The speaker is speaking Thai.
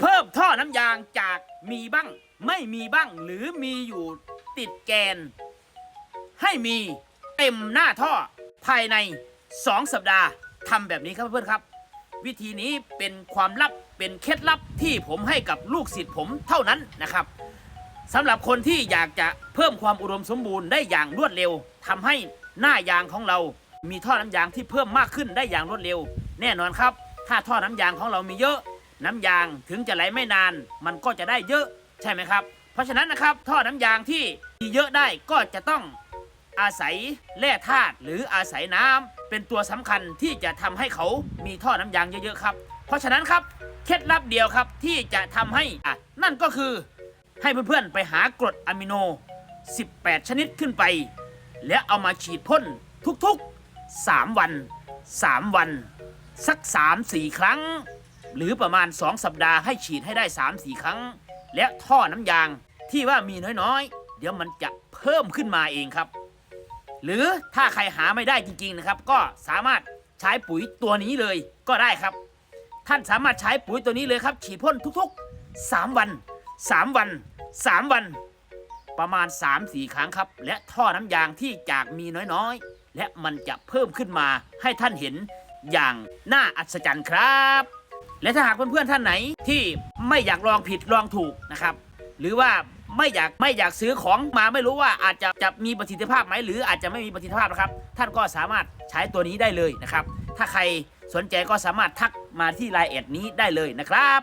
เพิ่มท่อน้ำยางจากมีบ้าง ไม่มีบ้างหรือมีอยู่ติดแกน ให้มีเต็มหน้าท่อภายใน 2 สัปดาห์ทำแบบนี้ครับเพื่อนครับ วิธีนี้เป็นความลับเป็นเคล็ดลับที่ผมให้กับลูกศิษย์ผมเท่านั้นนะครับสำหรับคนที่อยากจะเพิ่มความอุดมสมบูรณ์ได้อย่างรวดเร็วทำให้หน้ายางของเรา มีท่อน้ำยางที่เพิ่มมากขึ้นได้อย่างรวดเร็ว แน่นอนครับ ถ้าท่อน้ำยางของเรามีเยอะ น้ำยางถึงจะไหลไม่นาน มันก็จะได้เยอะใช่ไหมครับ เพราะฉะนั้นนะครับท่อน้ำยางที่มีเยอะได้ก็จะต้องอาศัยแร่ธาตุหรืออาศัยน้ำเป็นตัวสำคัญที่จะทำให้เขามีท่อน้ำยางเยอะๆครับ เพราะฉะนั้นครับเคล็ดลับเดียวครับที่จะทำให้อะนั่นก็คือให้เพื่อนๆไปหากรดอะมิโน 18 ชนิดขึ้นไป และเอามาฉีดพ่นทุกๆ 3 วัน 3 วัน สัก 3-4 ครั้ง หรือประมาณ 2 สัปดาห์ให้ฉีดให้ได้ 3-4 ครั้ง และท่อน้ำยางที่ว่ามีน้อยๆ เดี๋ยวมันจะเพิ่มขึ้นมาเองครับ หรือถ้าใครหาไม่ได้จริงๆนะครับ ก็สามารถใช้ปุ๋ยตัวนี้เลยก็ได้ครับ ท่านสามารถใช้ปุ๋ยตัวนี้เลยครับ ฉีดพ่นทุกๆ 3 วัน 3 วัน 3 วัน ประมาณ 3-4 ครั้งครับ และท่อน้ำยางที่จากมีน้อยๆ และมันจะเพิ่มขึ้นมาให้ท่านเห็นอย่างน่าอัศจรรย์ครับ และถ้าหากเพื่อนๆท่านไหนที่ไม่อยากลองผิดลองถูกนะครับหรือว่าไม่อยากไม่อยากซื้อของมาไม่รู้ว่าอาจจะจะมีประสิทธิภาพไหมหรืออาจจะไม่มีประสิทธิภาพนะครับ ท่านก็สามารถใช้ตัวนี้ได้เลยนะครับ ถ้าใครสนใจก็สามารถทักมาที่ไลน์แอดนี้ได้เลยนะครับ